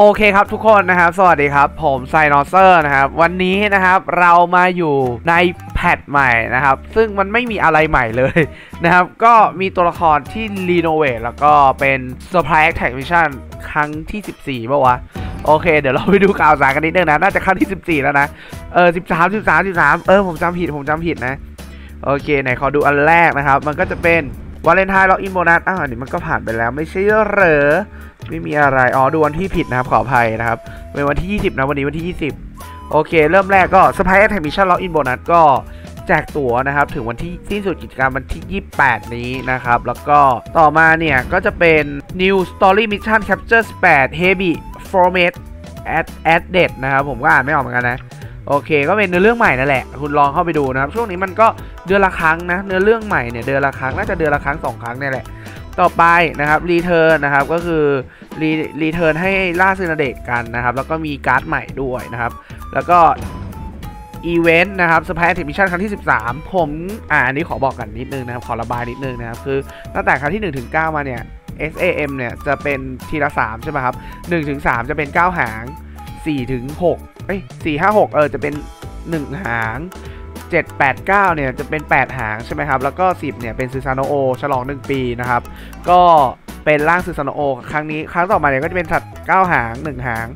โอเคครับทุกคนนะครับ สวัสดีครับ ผมไซนอเซอร์นะครับ วันนี้นะครับเรามาอยู่ในแพทใหม่นะครับ ซึ่งมันไม่มีอะไรใหม่เลยนะครับ ก็มีตัวละครที่รีโนเวทแล้วก็เป็น Surprise Attack Mission ครั้งที่ 14ป่าวะ โอเค เดี๋ยวเราไปดูข่าวสารกันนิดนึงนะ น่าจะครั้งที่ 14 แล้วนะ เออ 13 13 13 เออ ผมจำผิด ผมจำผิดนะ โอเค ไหนขอดูอันแรกนะครับ มันก็จะเป็น วาเลนไทน์ล็อกอินโบนัสอ้าวอันนี้มันก็ผ่านไปแล้วไม่ใช่เหรอไม่มีอะไรอ๋อดูวันที่ผิดนะครับขออภัยนะครับเป็นวันที่ 20 นะวันนี้วันที่ 20 โอเค เริ่มแรกก็ Surprise Attack Mission Lock In Bonus ก็แจกตั๋วนะครับถึงวันที่สิ้นสุดกิจกรรมวันที่ 28 นี้นะครับ แล้วก็ต่อมาเนี่ย ก็จะเป็น New Story Mission Capture 8 Heavy Format Added นะครับ ผมก็อ่านไม่ออกเหมือนกันนะ โอเค ก็เป็นเนื้อเรื่องใหม่นั่นแหละ คุณลองเข้าไปดูนะครับ ช่วงนี้มันก็เดือนละครั้งนะ เนื้อเรื่องใหม่เนี่ยเดือนละครั้ง น่าจะเดือนละครั้งสองครั้งเนี่ยแหละ ต่อไปนะครับรีเทิร์นนะครับ ก็คือรีรีเทิร์นให้ล่าซึนาเดกกันนะครับ แล้วก็มีการ์ดใหม่ด้วยนะครับ แล้วก็อีเวนต์นะครับสปายเทมิชันครั้งที่ 13 ผมอ่าอันนี้ขอบอกกันนิดนึงนะครับ ขอระบายนิดนึงนะครับ คือตั้งแต่ครั้งที่1ถึง9มาเนี่ย SAM เนี่ยจะเป็นทีละ 3 ใช่ไหมครับ1ถึง3จะเป็น 9 หาง 4ถึง6เอ้ย4 5 6 เออจะเป็น 1 หาง 7 8 9 เนี่ยจะเป็น 8 หางใช่ไหมครับ แล้วก็ 10 เนี่ยเป็นซูซานโอฉลอง 1 ปีนะครับ ก็เป็นร่างซูซานโอครั้งนี้ครั้งต่อมาเนี่ยก็จะเป็นสัตว์9หาง 1 หาง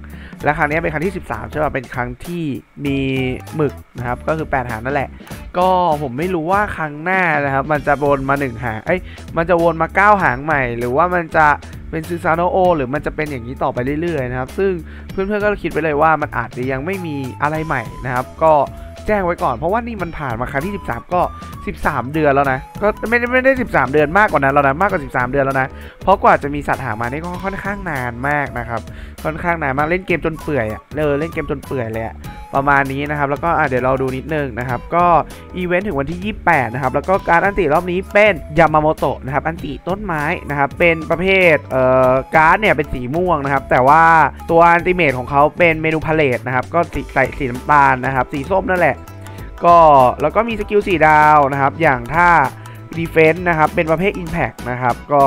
และครั้งนี้เป็นครั้งที่ 13 ใช่ป่ะเป็นครั้งที่มีหมึกนะครับ ก็คือ 8 หางนั่นแหละ ก็ผมไม่รู้ว่าครั้งหน้านะครับ มันจะวนมา 1 หาง เอ้ย มันจะวนมา 9 หางใหม่ หรือว่ามันจะ เป็นซูซานโอหรือมันจะเป็นอย่างนี้ต่อไปเรื่อยๆนะครับ ซึ่งเพื่อนๆก็คิดไปเลยว่ามันอาจจะยังไม่มีอะไรใหม่นะครับ ก็แจ้งไว้ก่อนเพราะว่านี่มันผ่านมาครั้งที่ 13 ก็ 13 เดือนแล้วนะก็ไม่ได้ไม่ได้ 13 เดือนมากกว่านั้นแล้วนะมากกว่า 13 เดือนแล้วนะเพราะกว่าจะมีสัตว์หามานี่ก็ค่อนข้างนานมากนะครับค่อนข้างนานมากเล่นเกมจนเปื่อยอะเออเล่นเกมจนเปื่อยเลยอะ ประมาณนี้นะครับ แล้วก็เดี๋ยวเราดูนิดนึงนะครับ ก็อีเวนต์ถึงวันที่ 28 นะครับ แล้วก็การอันติรอบนี้เป็นยามาโมโตะนะครับ อันติต้นไม้นะครับ เป็นประเภทเอ่อการ์ดเนี่ยเป็นสีม่วงนะครับ แต่ว่าตัวอันติเมทของเขาเป็นเมนูพาเลตนะครับ ก็สีใส่สีน้ำตาลนะครับ สีส้มนั่นแหละ ก็แล้วก็มีสกิล4ดาวนะครับ อย่างถ้า Defense นะครับ เป็นประเภท Impact นะครับ ก็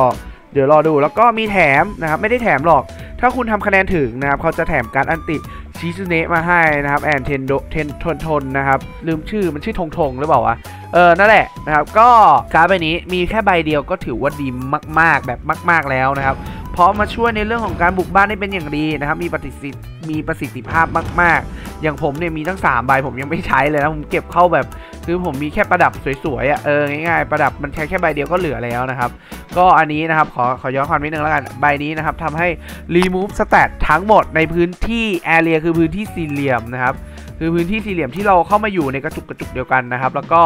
เดี๋ยวรอดูแล้วก็มีแถมนะครับ ไม่ได้แถมหรอก ถ้าคุณทำคะแนนถึงนะครับ เขาจะแถมการดอันติ ชิซุเนะมาให้นะครับแอนเทนโดเทนทนทนนะครับ ลืมชื่อมันชื่อทงทงหรือเปล่าวะเออ นั่นแหละนะครับ ก็การ์ดใบนี้มีแค่ใบเดียวก็ถือว่าดีมาก ๆ แบบมาก ๆแล้วนะครับ เพราะมาช่วยในเรื่องของการบุกบ้านได้เป็นอย่างดีนะครับ มีปฏิสิทธิ มีประสิทธิภาพมาก ๆ อย่างผมเนี่ยมีทั้ง3ใบผมยังไม่ใช้เลยนะผมเก็บเข้าแบบคือผมมีแค่ประดับสวยๆอะเออง่ายๆประดับมันใช้แค่ใบเดียวก็เหลือแล้วนะครับ ก็อันนี้นะครับขอขอย้อนความนิดนึงแล้วกันใบนี้นะครับทำให้ remove stat ทั้งหมดในพื้นที่ area คือพื้นที่สี่เหลี่ยมนะครับคือพื้นที่สี่เหลี่ยมที่เราเข้ามาอยู่ในกระจุกกระจุกเดียวกันนะครับ แล้วก็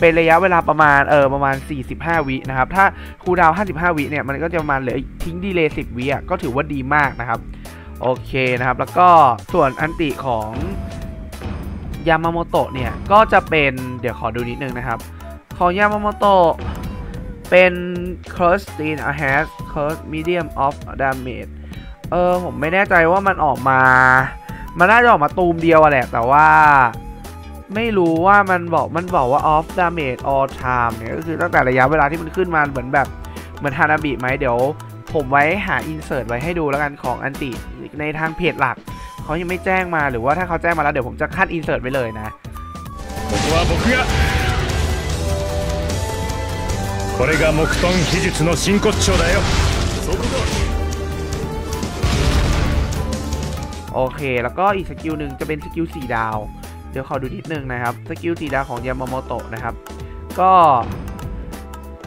เป็นระยะเวลาประมาณเออประมาณ 45 วินะครับ ถ้าคูดาว 55 วิเนี่ยมันก็จะประมาณเหลือทิ้งดีเลย์10 วิอะก็ถือว่าดีมากนะครับ โอเคนะครับ แล้วก็ส่วนอันติของยามาโมโตะเนี่ย ก็จะเป็นเดี๋ยวขอดูนิดนึงนะครับ ของยามาโมโตะเป็น curse in a has curse medium of damage เออ ผมไม่แน่ใจว่ามันออกมา มันน่าจะออกมาตูมเดียวแหละ แต่ว่าไม่รู้ว่ามันบอกมันบอกว่า off damage all time เนี่ยก็คือตั้งแต่ระยะเวลาที่มันขึ้นมาเหมือนแบบ เหมือนฮานาบิไหมเดี๋ยว ผมไว้หา insert ไว้ให้ดูแล้วกันของอันติในทางเพจหลัก เขายังไม่แจ้งมาหรือว่าถ้าเขาแจ้งมาแล้วเดี๋ยวผมจะขั้น insert ไว้เลยนะ ここは僕がこれが木遁秘術の真骨頂だよそこだ โอเค แล้วก็อีกสกิลหนึ่งจะเป็นสกิล4ดาว เดี๋ยวขอดูนิดนึงนะครับ สกิล4ดาวของยามาโมโตะนะครับ ก็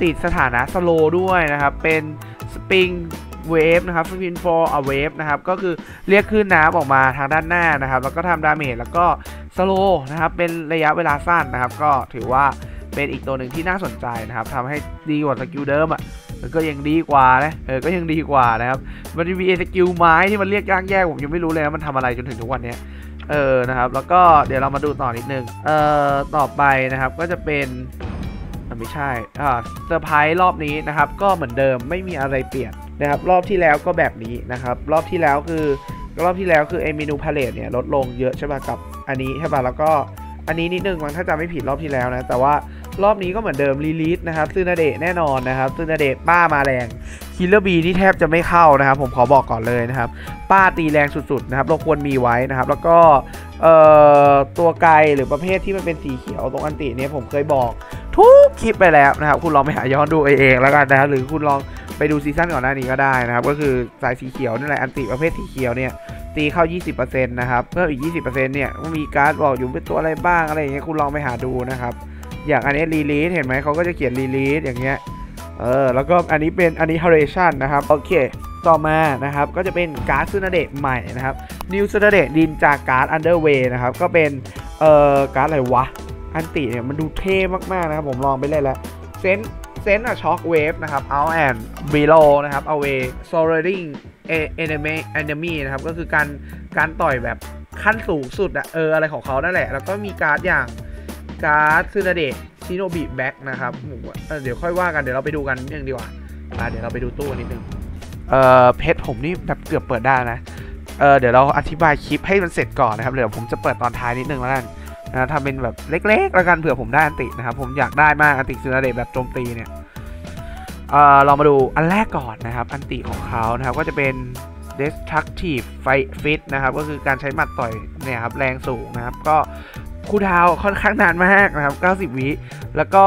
ติดสถานะสโลด้วยนะครับ เป็น สปริงเวฟนะครับสปินฟอร์อเวฟนะครับ ก็คือเรียกขึ้นน้ำออกมาทางด้านหน้านะครับ แล้วก็ทำดาเมจแล้วก็สโลนะครับ เป็นระยะเวลาสั้นนะครับ ก็ถือว่าเป็นอีกตัวหนึ่งที่น่าสนใจนะครับทำให้ดีกว่าสกิลเดิมอะก็ยังดีกว่านะ เออ ก็ยังดีกว่านะครับ มันมีสกิลไม้ที่มันเรียกย่างแยกผมยังไม่รู้เลยนะมันทำอะไรจนถึงทุกวันนี้เออ นะครับ แล้วก็เดี๋ยวเรามาดูต่อนิดนึง เอ่อ ต่อไปนะครับ ก็จะเป็น ไม่ใช่อ่าเซอร์ไพรส์รอบนี้นะครับ ก็เหมือนเดิมไม่มีอะไรเปลี่ยนนะครับ รอบที่แล้วก็แบบนี้นะครับ รอบที่แล้วคือ รอบที่แล้วคือไอเมนูพาเลตเนี่ยลดลงเยอะใช่ป่ะกับอันนี้ใช่ป่ะแล้วก็อันนี้นิดนึงมันถ้าจำไม่ผิดรอบที่แล้วนะ แต่ว่ารอบนี้ก็เหมือนเดิมรีลีสนะครับซึนาเดะแน่นอนนะครับซึนาเดะป้ามาแรงคิลเลอร์บีนี่แทบจะไม่เข้านะครับ ผมขอบอกก่อนเลยนะครับ ป้าตีแรงสุดๆนะครับ เราควรมีไว้นะครับ แล้วก็ตัวไกลหรือประเภทที่มันเป็นสีเขียวตรงอันติเนี่ยผมเคยบอก ทุกคลิปไปแล้วนะครับ คุณลองไปหาย้อนดูเองแล้วกันนะครับหรือคุณลองไปดูซีซั่นก่อนหน้านี้ก็ได้นะครับ ก็คือสายสีเขียวนั่แหละอันติประเภทสีเขียวเนี่ยตีเข้า 20%นะครับเพิ่มอีก 20%เนี่ยมีการ์ดบอกอยู่เป็นตัวอะไรบ้างอะไรอย่างเงี้ยคุณลองไปหาดูนะครับอย่างอันนี้รีลีสเห็นไหมเขาก็จะเขียนรีลีสอย่างเงี้ยเออแล้วก็อันนี้เป็นอันนี้ Haration นนะครับโอเคต่อมานะครับก็จะเป็นการ์ดซูนาเดะใหม่นะครับ New ซูนาเดะดินจากการ์ด Underway นะครับก็เป็นเอ่อการ์ดอะไรวะ อันติเนี่ยมันดูเท่มากๆนะครับผมลองไปเล่นแล้วเซนเซนอะช็อคเวฟนะครับ out and below นะครับ away soaring enemy enemy นมีนะครับก็คือการการต่อยแบบขั้นสูงสุดอะเอออะไรของเขานั่นแหละ แล้วก็มีการ์ดอย่างการ์ดซูนาเดะชิโนบิแบ็กนะครับเเดี๋ยวค่อยว่ากันเดี๋ยวเราไปดูกันนิดนึงดีกว่าอ่าเดี๋ยวเราไปดูตู้กันนิดนึงเอ่อเพชรผมนี่แบบเกือบเปิดได้นะเออเดี๋ยวเราอธิบายคลิปให้มันเสร็จก่อนนะครับเดี๋ยวผมจะเปิดตอนท้ายนิดนึงแล้วกัน นะทำเป็นแบบเล็กๆแล้วกันเผื่อผมได้อันตินะครับ ผมอยากได้มากอันติซูนาเดะแบบโจมตีเนี่ยเอ่อเรามาดูอันแรกก่อนนะครับ อันติของเขานะครับก็จะเป็น destructive fight fit นะครับ ก็คือการใช้หมัดต่อยเนี่ยครับแรงสูงนะครับ ก็คูลดาวค่อนข้างนานมากนะครับ 90 วิ แล้วก็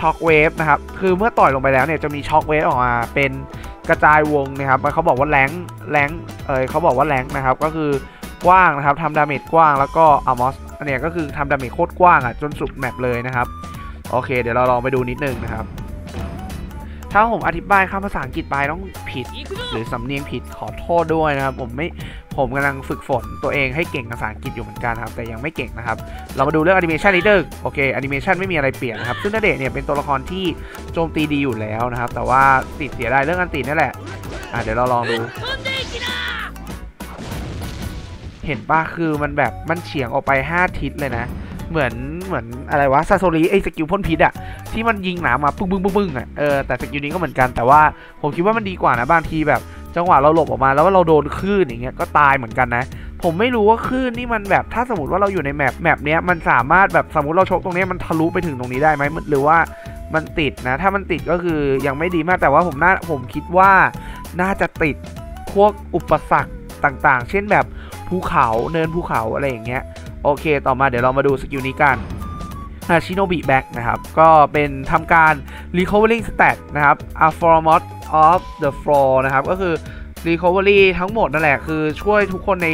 ช็อคเวฟนะครับ คือเมื่อต่อยลงไปแล้วเนี่ยจะมีช็อคเวฟออกมาเป็นกระจายวงนะครับเขาบอกว่าแรงแรงเออเขาบอกว่าแรงนะครับ ก็คือกว้างนะครับทำดาเมจกว้างแล้วก็อามอส เนี้ยก็คือทำดาเมจโคตรกว้างอะจนสุดแมปเลยนะครับ โอเค เดี๋ยวเราลองไปดูนิดนึงนะครับ ถ้าผมอธิบายคำภาษาอังกฤษไปต้องผิด หรือสำเนียงผิดขอโทษด้วยนะครับ ผมไม่ผมกำลังฝึกฝนตัวเองให้เก่งภาษาอังกฤษอยู่เหมือนกันครับ แต่ยังไม่เก่งนะครับ เรามาดูเรื่องแอนิเมชันนิดนึงโอเคแอนิเมชันไม่มีอะไรเปลี่ยนนะครับ ซึ่งณเดชเนี่ยเป็นตัวละครที่โจมตีดีอยู่แล้วนะครับ แต่ว่าติดเสียดายเรื่องอันตินี่แหละอะเดี๋ยวเราลองดู เห็นป่ะคือมันแบบมันเฉียงออกไป 5 ทิศเลยนะ เหมือนเหมือนอะไรวะซาโซริไอสกิลพ่นพิษอะที่มันยิงหนามาปึ้งปึ้งปึ้งปึ้งอะเออแต่สกิลนี้ก็เหมือนกันแต่ว่าผมคิดว่ามันดีกว่านะบางทีแบบ จังหวะเราหลบออกมาแล้วว่าเราโดนคลื่นอย่างเงี้ยก็ตายเหมือนกันนะ ผมไม่รู้ว่าคลื่นนี่มันแบบถ้าสมมติว่าเราอยู่ในแมปแมปเนี้ยมันสามารถแบบสมมติเราชกตรงนี้มันทะลุไปถึงตรงนี้ได้ไหมมันหรือว่ามันติดนะ ถ้ามันติดก็คือยังไม่ดีมากแต่ว่าผมน่าผมคิดว่าน่าจะติดพวกอุปสรรค ต่างๆ เช่นแบบภูเขาเนินภูเขาอะไรอย่างเงี้ย โอเค ต่อมาเดี๋ยวเรามาดูสกิลนี้กันชิโนบิแบ็กนะครับ ก็เป็นทำการ recovering stat นะครับ a f o r m o t of the floor นะครับ ก็คือ recovery ทั้งหมดนั่นแหละ คือช่วยทุกคนใน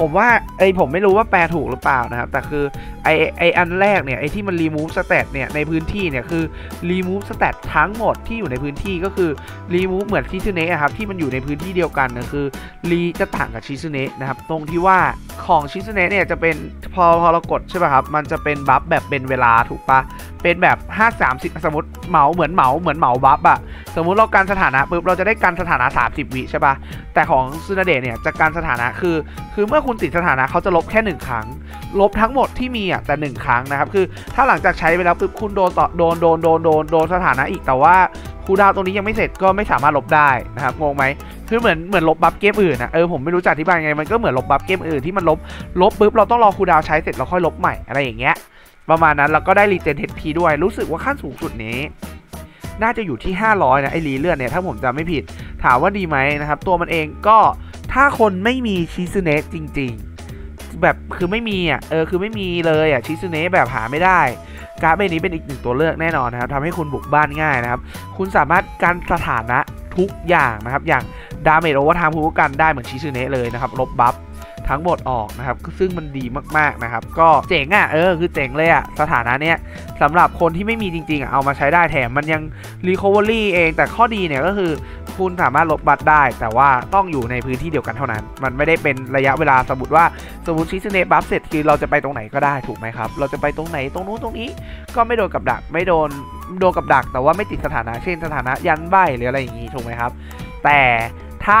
ผมว่าไอผมไม่รู้ว่าแปลถูกหรือเปล่านะครับ แต่คือไอไออันแรกเนี่ยไอที่มัน remove stat เนี่ยในพื้นที่เนี่ยคือ remove stat ทั้งหมดที่อยู่ในพื้นที่ก็คือ remove เหมือนชิซุเนะครับ ที่มันอยู่ในพื้นที่เดียวกันนะคือรีจะต่างกับชิซุเนะนะครับ ตรงที่ว่าของชิซุเนะเนี่ยจะเป็นพอพอเรากดใช่ป่ะครับ มันจะเป็นบัฟแบบเป็นเวลาถูกปะ เป็นแบบ 5 30 สมมติเหมาเหมือนเหมาเหมือนเหมาบัฟอะสมมุติเราการสถานะปุ๊บเราจะได้การสถานะ 30 วิใช่ปะแต่ของซูนาเดะเนี่ยจะการสถานะคือ คือเมื่อคุณติดสถานะเขาจะลบแค่ 1 ครั้ง ลบทั้งหมดที่มีอะแต่ 1 ครั้งนะครับ คือถ้าหลังจากใช้ไปแล้วปุ๊บคุณโดนต่อโดนโดนโดนโดนโดนสถานะอีกแต่ว่าคูดาวตรงนี้ยังไม่เสร็จก็ไม่สามารถลบได้นะครับงงไหมคือเหมือนเหมือนลบบัฟเกมอื่นนะเออผมไม่รู้จะอธิบายไงมันก็เหมือนลบบัฟเกมอื่นที่มันลบลบปุ๊บเราต้องรอคูดาวใช้เสร็จเราค่อยลบใหม่อะไรอย่างเงี้ย ประมาณนั้นแล้วก็ได้รีเจนเทพีด้วยรู้สึกว่าขั้นสูงสุดนี้ น่าจะอยู่ที่ 500 นะไอรีเลื่อนเนี่ยถ้าผมจำไม่ผิด ถามว่าดีไหมนะครับ ตัวมันเองก็ถ้าคนไม่มีชิซุเนะจริง ๆ แบบคือไม่มีอะเออคือไม่มีเลยอะชิซุเนะแบบหาไม่ได้การ์ดใบนี้เป็นอีกหนึ่งตัวเลือกแน่นอนนะครับทำให้คุณบุกบ้านง่ายนะครับ คุณสามารถกันสถานะทุกอย่างนะครับ อย่างดาเมจโอเวอร์ไทม์คุณก็กันได้เหมือนชิซุเนะเลยนะครับลบบัฟ ทั้งหมดออกนะครับซึ่งมันดีมากๆนะครับ ก็เจ๋งอะเออคือเจ๋งเลยอะสถานะเนี้ยสำหรับคนที่ไม่มีจริงๆอะเอามาใช้ได้แถมมันยัง Recovery เองแต่ข้อดีเนี่ยก็คือคุณสามารถลบบัตรได้ แต่ว่าต้องอยู่ในพื้นที่เดียวกันเท่านั้น มันไม่ได้เป็นระยะเวลาสมมติว่าสมมติชิสเนบัฟเสร็จคือเราจะไปตรงไหนก็ได้ถูกไหมครับ เราจะไปตรงไหนตรงนู้นตรงนี้ ก็ไม่โดนกับดักไม่โดนโดนกับดัก แต่ว่าไม่ติดสถานะเช่นสถานะยันใบหรืออะไรอย่างนี้ถูกไหมครับ แต่ถ้า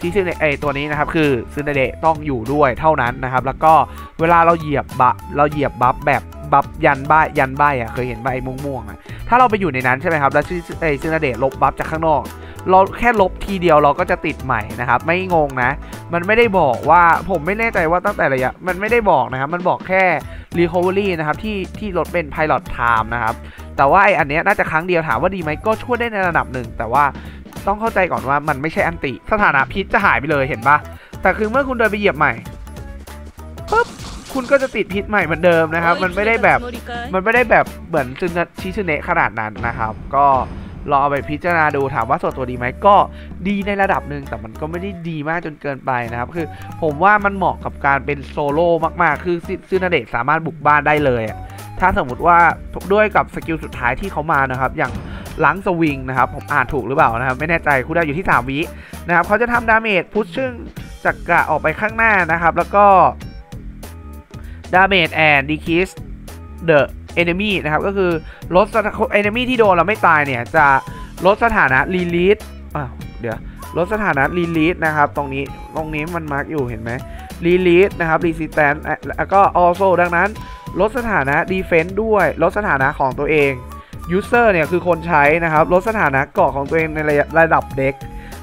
ชิซึเนไอตัวนี้นะครับคือซึนาเดะต้องอยู่ด้วยเท่านั้นนะครับ แล้วก็เวลาเราเหยียบบัฟเราเหยียบบัฟแบบบัฟยันใบยันใบอะเคยเห็นใบม่วงๆอะถ้าเราไปอยู่ในนั้นใช่ไหมครับแล้วชื่อไอซึนาเดะลบบัฟจากข้างนอก เราแค่ลบทีเดียวเราก็จะติดใหม่นะครับ ไม่งงนะ มันไม่ได้บอกว่าผมไม่แน่ใจว่าตั้งแต่ระยะมันไม่ได้บอกนะครับ มันบอกแค่ recovery นะครับที่ที่ลดเป็น pilot time นะครับแต่ว่าไออันเนี้ยน่าจะครั้งเดียวถามว่าดีไหมก็ช่วยได้ในระดับหนึ่ง แต่ว่า ต้องเข้าใจก่อนว่ามันไม่ใช่อันติ สถานะพิษจะหายไปเลยเห็นปะแต่คือเมื่อคุณเดินไปเหยียบใหม่ปุ๊บคุณก็จะติดพิษใหม่เหมือนเดิมนะครับ มันไม่ได้แบบมันไม่ได้แบบเหมือนซึนชิซึเนะขนาดนั้นนะครับ ก็ลองเอาไปพิจารณาดูถามว่าส่วนตัวดีไหมก็ดีในระดับหนึ่งแต่มันก็ไม่ได้ดีมากจนเกินไปนะครับ คือผมว่ามันเหมาะกับการเป็นโซโล่มากๆ คือซึนาเดะสามารถบุกบ้านได้เลย ถ้าสมมติว่าด้วยกับสกิลสุดท้ายที่เขามานะครับ อย่าง หลังสวิงนะครับผมอ่านถูกหรือเปล่านะครับไม่แน่ใจคุณได้อยู่ที่ 3 วินะครับเขาจะทำดาเมจพุชชึ่งจักระออกไปข้างหน้านะครับ แล้วก็ดาเมจแอนดีคิส the enemy นะครับก็คือลดสถา enemy ที่โดนเราไม่ตายเนี่ยจะลดสถานะ release อ้าวเดี๋ยวลดสถานะ release นะครับ ตรงนี้ตรงนี้มันมาร์กอยู่เห็นไหม release นะครับ resistance อะแล้วก็ also ดังนั้น ลดสถานะ defense ด้วย ลดสถานะของตัวเอง user เนี่ยคือคนใช้นะครับลดสถานะเกาะของตัวเองในระระดับเด็ก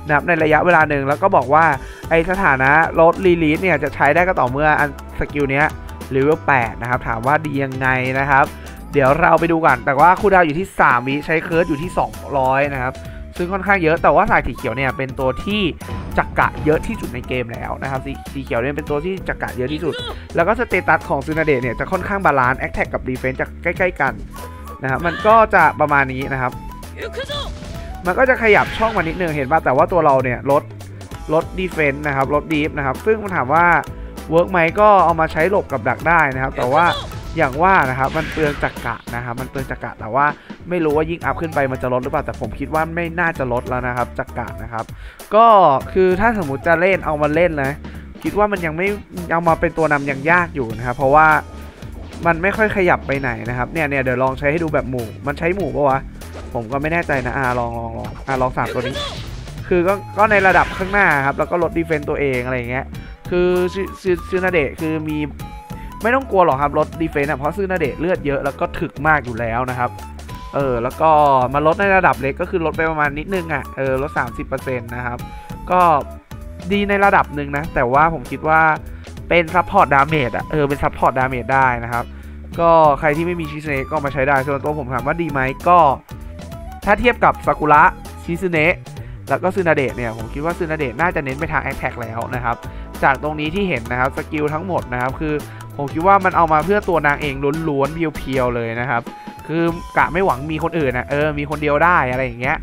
นะครับในระยะเวลาหนึ่งแล้วก็บอกว่าไอสถานะลด release เนี่ยจะใช้ได้ก็ต่อเมื่ออันสกิลเนี้ยเลเวล8นะครับถามว่าดียังไงนะครับเดี๋ยวเราไปดูกัน แต่ว่าคูลดาวอยู่ที่ 3 วิใช้เคิร์ดอยู่ที่ 200 นะครับ ซึ่งค่อนข้างเยอะ แต่ว่าสายสีเขียวเนี่ยเป็นตัวที่จักกะเยอะที่สุดในเกมแล้วนะครับ สีสีเขียวเนี่ยเป็นตัวที่จักกะเยอะที่สุด แล้วก็สเตตัสของซูนาเดะเนี่ยจะค่อนข้างบาลานซ์แอคแท็กกับดีเฟนซ์จะใกล้ ๆ กัน นะครับมันก็จะประมาณนี้นะครับ มันก็จะขยับช่องมานิดนึงเห็นป่ะแต่ว่าตัวเราเนี่ยลดลดดีเฟนซ์นะครับลดดีฟนะครับซึ่งมันถามว่าเวิร์กไหมก็เอามาใช้หลบกับดักได้นะครับ แต่ว่าอย่างว่านะครับมันเปลืองจักกะนะครับมันเปลืองจักกะแต่ว่าไม่รู้ว่ายิ่งอัพขึ้นไปมันจะลดหรือเปล่าแต่ผมคิดว่าไม่น่าจะลดแล้วนะครับจักกะนะครับ ก็คือถ้าสมมุติจะเล่นเอามาเล่นนะคิดว่ามันยังไม่เอามาเป็นตัวนำยังยากอยู่นะครับเพราะว่า มันไม่ค่อยขยับไปไหนนะครับเนี่ยเนี่ยเดี๋ยวลองใช้ให้ดูแบบหมู่ มันใช้หมู่ปะวะผมก็ไม่แน่ใจนะอ่าลองลองลองอ่าลองสามตัวนี้ คือก็ก็ในระดับข้างหน้าครับแล้วก็ลดดีเฟนต์ตัวเองอะไรอย่างเงี้ยคือซซซูนาเดะคือมีไม่ต้องกลัวหรอกครับลดดีเฟนต์อะเพราะซูนาเดะเลือดเยอะแล้วก็ถึกมากอยู่แล้วนะครับเออแล้วก็มาลดในระดับเล็กก็คือลดไปประมาณนิดนึงอะเออลด 30%นะครับ ก็ดีในระดับหนึ่งนะ แต่ว่าผมคิดว่า เป็นซัพพอร์ตดาเมจอะเออเป็นซัพพอร์ตดาเมจได้นะครับ ก็ใครที่ไม่มีชิสเนะก็มาใช้ได้ ส่วนตัวผมถามว่าดีไหมก็ ถ้าเทียบกับซากุระชิสเนะแล้วก็ซึนาเดะเนี่ยผมคิดว่าซึนาเดะน่าจะเน้นไปทางแอคแท็กแล้วนะครับ จากตรงนี้ที่เห็นนะครับสกิลทั้งหมดนะครับ คือผมคิดว่ามันเอามาเพื่อตัวนางเองล้วนๆเพียวๆเลยนะครับ คือกะไม่หวังมีคนอื่นนะเออมีคนเดียวได้อะไรอย่างเงี้ย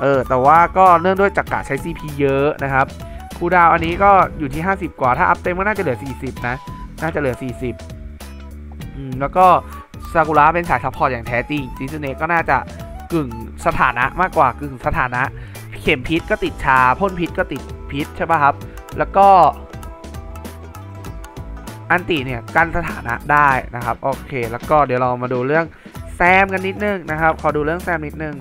เออแต่ว่าก็เนื่องด้วยจักกะใช้ CP เยอะนะครับ คูดาวอันนี้ก็อยู่ที่ 50 กว่า ถ้าอัพเต็มก็น่าจะเหลือ 40 นะ น่าจะเหลือ 40อืมแล้วก็ซากุระเป็นสายซัพพอร์ตอย่างแท้จริงซิซเนะก็น่าจะกึ่งสถานะมากกว่ากึ่งสถานะ เข็มพิษก็ติดชาพ่นพิษก็ติดพิษใช่ป่ะครับ แล้วก็ อันติเนี่ยกันสถานะได้นะครับโอเค แล้วก็เดี๋ยวเรามาดูเรื่องแซมกันนิดนึงนะครับ ขอดูเรื่องแซมนิดนึง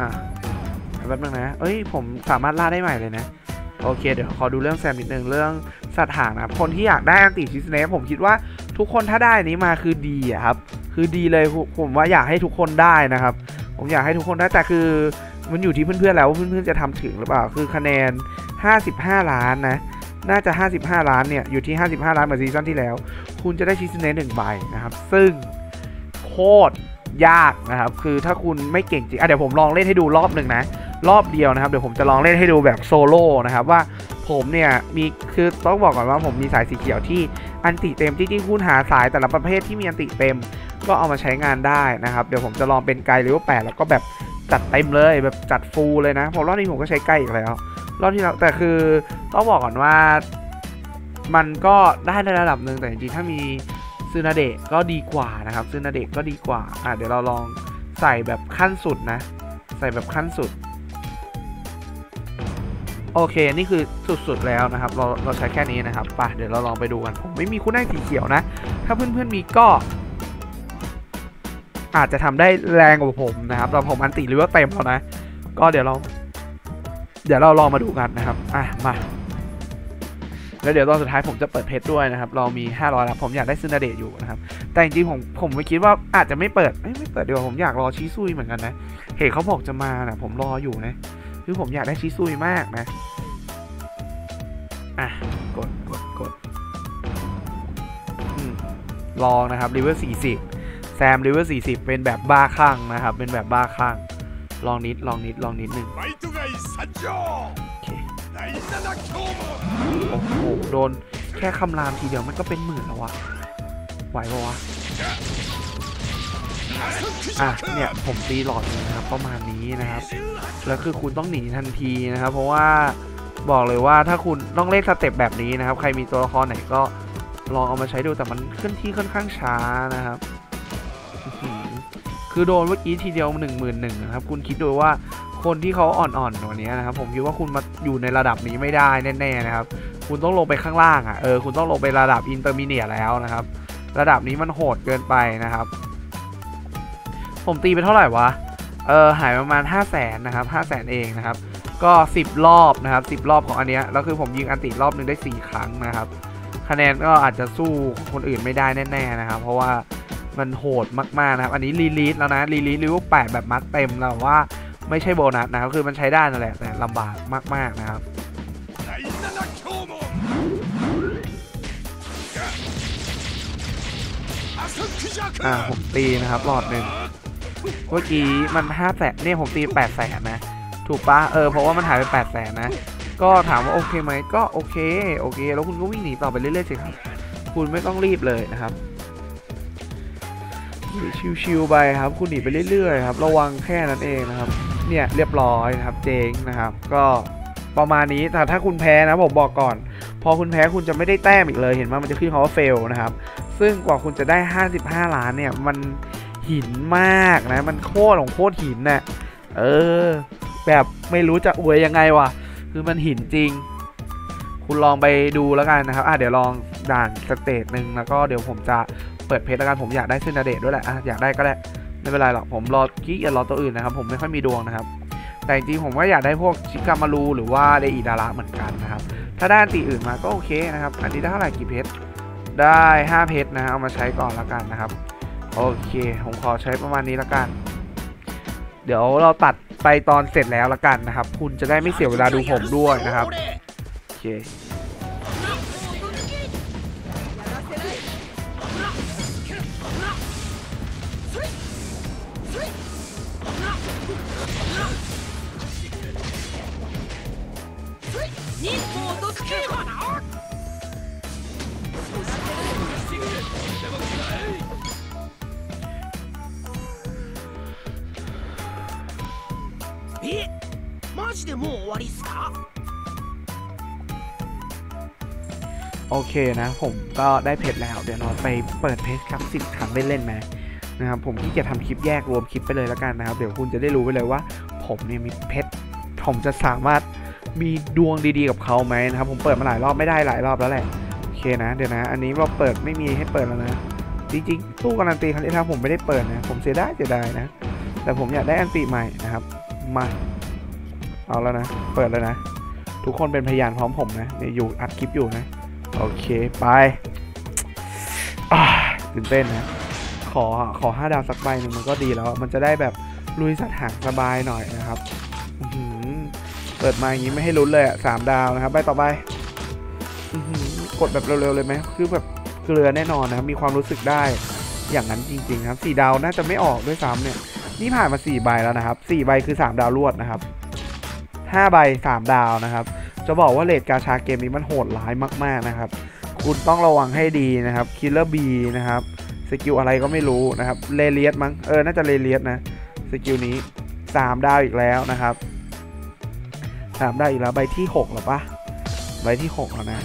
อะ แป๊บนึงนะ เอ้ยผมสามารถล่าได้ใหม่เลยนะ โอเค เดี๋ยวขอดูเรื่องแซมนิดนึงเรื่องสถางนะ คนที่อยากได้อันติชิสเนผมคิดว่าทุกคนถ้าได้อันนี้มาคือดีอะครับ คือดีเลยผมว่าอยากให้ทุกคนได้นะครับ ผมอยากให้ทุกคนได้แต่คือมันอยู่ที่เพื่อนๆแล้วว่าเพื่อนๆจะทำถึงหรือเปล่า คือคะแนน 55 ล้านนะ น่าจะ 55 ล้านเนี่ย อยู่ที่ 55 ล้านเหมือนซีซั่นที่แล้ว คุณจะได้ชิสเนหนึ่งใบนะครับ ซึ่งโคตรยากนะครับ คือถ้าคุณไม่เก่งจริงอะเดี๋ยวผมลองเล่นให้ดูรอบหนึ่งนะ รอบเดียวนะครับ เดี๋ยวผมจะลองเล่นให้ดูแบบโซโล่นะครับว่าผมเนี่ยมีคือต้องบอกก่อนว่าผมมีสายสีเขียวที่อันติเต็มที่ที่คุณหาสายแต่ละประเภทที่มีอันติเต็ม ก็เอามาใช้งานได้นะครับ เดี๋ยวผมจะลองเป็นไกลหรือว่าแปดแล้วก็แบบจัดเต็มเลยแบบจัดฟูลเลยนะผมรอบนี้ผมก็ใช้ไกลอีกแล้ว รอบที่แล้วแต่คือต้องบอกก่อนว่ามันก็ได้ในระดับหนึ่งแต่จริงๆถ้ามีซึนาเดะก็ดีกว่านะครับซึนาเดะก็ดีกว่าอะเดี๋ยวเราลองใส่แบบขั้นสุดนะ ใส่แบบขั้นสุด โอเค นี่คือสุดๆแล้วนะครับ เราเราใช้แค่นี้นะครับไปเดี๋ยวเราลองไปดูกัน ผมไม่มีคู่หน้าสีเขียวนะ ถ้าเพื่อนๆมีก็ อาจจะทำได้แรงกว่าผมนะครับ เราผมอันติหรือว่าเต็มแล้วนะ ก็เดี๋ยวเรา เดี๋ยวเราลองมาดูกันนะครับ อะ มาแล้วเดี๋ยวตอนสุดท้ายผมจะเปิดเพจด้วยนะครับ เรามี 500แล้วผมอยากได้ซึนาเดะอยู่นะครับ แต่จริงๆผมผมไม่คิดว่าอาจจะไม่เปิดไม่เปิดดีกว่าผมอยากรอชิซุยเหมือนกันนะ เห็นเขาบอกจะมานะผมรออยู่นะ คือผมอยากได้ชิซุยมากนะ อะ กดกดกดลองนะครับริเวอร์สี่สิบแซมริเวอร์สี่สิบเป็นแบบบ้าคลั่งนะครับ เป็นแบบบ้าคลั่งลองนิด ลองนิด ลองนิดหนึ่งโอ้โห โดนแค่คำรามทีเดียวมันก็เป็นหมื่นแล้ววะไหวปะวะ อะเนี่ยผมตีหลอดนะครับประมาณนี้นะครับ แล้วคือคุณต้องหนีทันทีนะครับ เพราะว่าบอกเลยว่าถ้าคุณต้องเล่นสเต็ปแบบนี้นะครับ ใครมีตัวละครไหนก็ลองเอามาใช้ดูแต่มันเคลื่อนที่ค่อนข้างช้านะครับ คือโดนเมื่อกี้ทีเดียวหนึ่งหมื่นหนึ่งนะครับ คุณคิดดูว่าคนที่เขาอ่อนๆตัวนี้นะครับ ผมคิดว่าคุณมาอยู่ในระดับนี้ไม่ได้แน่ๆนะครับ คุณต้องลงไปข้างล่างอะเออคุณต้องลงไประดับอินเตอร์มีเนียแล้วนะครับ ระดับนี้มันโหดเกินไปนะครับ ผมตีไปเท่าไหร่วะ เออหายประมาณ 5 0 0แสนนะครับ5 0 0แสนเองนะครับ ก็ 10 รอบนะครับ 10 รอบของอันเนี้ยแล้วคือผมยิงอันติรอบนึงได้ 4 ครั้งนะครับ คะแนนก็อาจจะสู้คนอื่นไม่ได้แน่ๆนะครับ เพราะว่ามันโหดมากๆนะครับ อันนี้รีลีสแล้วนะรีลีสลิเวอร์แปดแบบมัดเต็มแล้วว่าไม่ใช่โบนัสนะครับ คือมันใช้ได้นั่นแหละแต่ลำบากมากๆนะครับอ่าผมตีนะครับหลอดหนึ่ง เมื่อกี้มันห้าแสนเนี่ยผมตีแปดแสนนะ ถูกปะเออเพราะว่ามันหายไปแปดแสนนะ ก็ถามว่าโอเคไหมก็โอเคโอเค แล้วคุณก็วิ่งหนีต่อไปเรื่อยๆสิครับคุณไม่ต้องรีบเลยนะครับชิวๆไปครับ คุณหนีไปเรื่อยๆครับระวังแค่นั้นเองนะครับ เนี่ยเรียบร้อยนะครับเจ๊งนะครับ ก็ประมาณนี้แต่ถ้าคุณแพ้นะผมบอกก่อน พอคุณแพ้คุณจะไม่ได้แต้มอีกเลยเห็นไหมมันจะขึ้นคำว่าเฟลนะครับ ซึ่งกว่าคุณจะได้ 55 ล้านเนี่ยมัน หินมากนะ มันโคตรของโคตรหินน่ะเออ แบบไม่รู้จะอวยยังไงวะคือมันหินจริง คุณลองไปดูแล้วกันนะครับอะเดี๋ยวลองด่านสเตจหนึ่งแล้วก็เดี๋ยวผมจะเปิดเพจแล้วกันผมอยากได้เซนเดตด้วยแหละอะอยากได้ก็ได้ไม่เป็นไรหรอกผมรอกี้อย่ารอตัวอื่นนะครับ ผมไม่ค่อยมีดวงนะครับ แต่จริงผมก็อยากได้พวกชิกามารูหรือว่าเดอิดาระเหมือนกันนะครับ ถ้าได้อันตีอื่นมาก็โอเคนะครับ อันนี้ได้เท่าไหร่กี่เพชรได้ 5 เพชรนะฮะเอามาใช้ก่อนละกันนะครับ โอเคผมขอใช้ประมาณนี้ละกัน เดี๋ยวเราตัดไปตอนเสร็จแล้วละกันนะครับ คุณจะได้ไม่เสียเวลาดูผมด้วยนะครับ โอเค えマジでもう終わりっすか โอเคนะ ผมก็ได้เพจแล้ว เดี๋ยวเราไปเปิดเพจครับสิบครั้งได้เล่นไหมนะครับ ผมที่จะทำคลิปแยกรวมคลิปไปเลยแล้วกันนะครับ เดี๋ยวคุณจะได้รู้ไปเลยว่า ผมเนี่ยมีเพชรผมจะสามารถมีดวงดีๆกับเขาไหมนะครับ ผมเปิดมาหลายรอบไม่ได้หลายรอบแล้วแหละ โอเคนะ เดี๋ยวนะ อันนี้เราเปิดไม่มีให้เปิดแล้วนะ จริงๆตู้การันตีครั้งที่แล้วผมไม่ได้เปิดนะ ผมเสียดายเสียดายนะ แต่ผมอยากได้อันติใหม่นะครับ มา เอาแล้วนะ เปิดแล้วนะ ทุกคนเป็นพยานพร้อมผมนะเนี่ยอยู่อัดคลิปอยู่นะ โอเค ไปตื่นเต้นนะ ขอขอห้าดาวสักใบหนึ่งมันก็ดีแล้ว มันจะได้แบบลุยสัตว์หางสบายหน่อยนะครับเปิดมาอย่างนี้ไม่ให้ลุ้นเลยอะสามดาวนะครับ ใบต่อไปกดแบบเร็วๆเลยไหมคือแบบเกลือแน่นอนนะครับมีความรู้สึกได้อย่างนั้นจริงๆครับสี่ดาวน่าจะไม่ออกด้วยซ้ำเนี่ย นี่ผ่านมาสี่ใบแล้วนะครับสี่ใบคือสามดาวรวดนะครับห้าใบสามดาวนะครับ จะบอกว่าเลดกาชาเกมนี้มันโหดร้ายมาก ๆนะครับ คุณต้องระวังให้ดีนะครับคิลเลอร์บีนะครับสกิลอะไรก็ไม่รู้นะครับเลเลียสมั้งเออน่าจะเลเลียสนะสกิลนี้ 3 ดาวอีกแล้วนะครับสามดาวอีกแล้วใบที่6หรอปะใบที่6แล้วนะ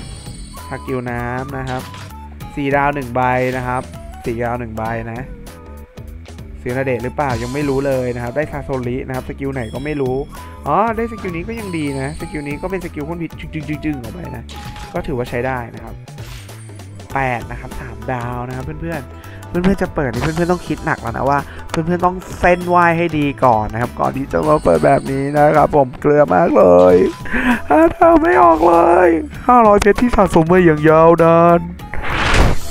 สกิลน้ำนะครับ4ดาว1ใบนะครับ4ดาว1ใบนะ สียนาเดชหรือเปล่ายังไม่รู้เลยนะครับ ได้ซาโซลินะครับสกิลไหนก็ไม่รู้อ๋อได้สกิลนี้ก็ยังดีนะสกิลนี้ก็เป็นสกิลพ่นพิษจึงๆๆออกไปนะก็ถือว่าใช้ได้นะครับ8นะครับ3ดาวนะครับเพื่อนๆ เพื่อนๆจะเปิดนี่เพื่อนๆต้องคิดหนักแล้วนะว่า เพื่อนๆต้องเส้นไหวให้ดีก่อนนะครับ ก่อนที่จะมาเปิดแบบนี้นะครับ ผมเกลือมากเลยห้าดาวไม่ออกเลย500เพชรที่สะสมมาอย่างยาวนาน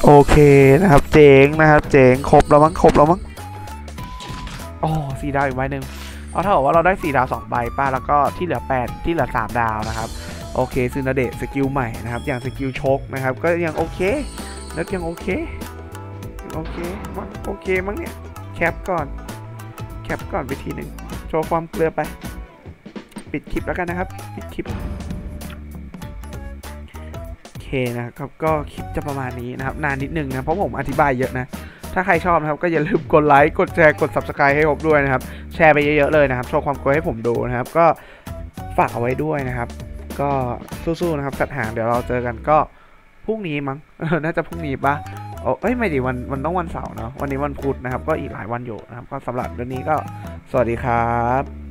โอเคนะครับ เจ๋งนะครับ เจ๋งครบแล้วมั้งครบแล้วมั้ง อ๋อสี่ดาวอีกใบหนึ่งเอาเท่ากับว่าเราได้4ดาว2ใบป้าแล้วก็ที่เหลือ8ที่เหลือ3ดาวนะครับโอเคซึนาเดะสกิลใหม่นะครับ อย่างสกิลชกนะครับ ก็ยังโอเคแล้วยังโอเคยังโอเคมั้งโอเคมั้งเนี่ยแคปก่อนแคปก่อนไปทีหนึ่งโชว์ความเกลือไป ปิดคลิปแล้วกันนะครับ ปิดคลิปโอเคนะครับก็คลิปจะประมาณนี้นะครับ นานนิดนึงนะเพราะผมอธิบายเยอะนะ ถ้าใครชอบนะครับก็อย่าลืมกดไลค์กดแชร์กด subscribe ให้ผมด้วยนะครับ แชร์ไปเยอะๆเลยนะครับโชว์ความกลัวให้ผมดูนะครับ ก็ฝากเอาไว้ด้วยนะครับ ก็สู้ๆนะครับสัตว์หางเดี๋ยวเราเจอกันก็พรุ่งนี้มั้งน่าจะพรุ่งนี้ปะโอ้เอ้ยไม่ดิวันมันต้องวันเสาร์เนาะวันนี้วันพุธนะครับ ก็อีกหลายวันอยู่นะครับ ก็สำหรับเรื่องนี้ก็สวัสดีครับ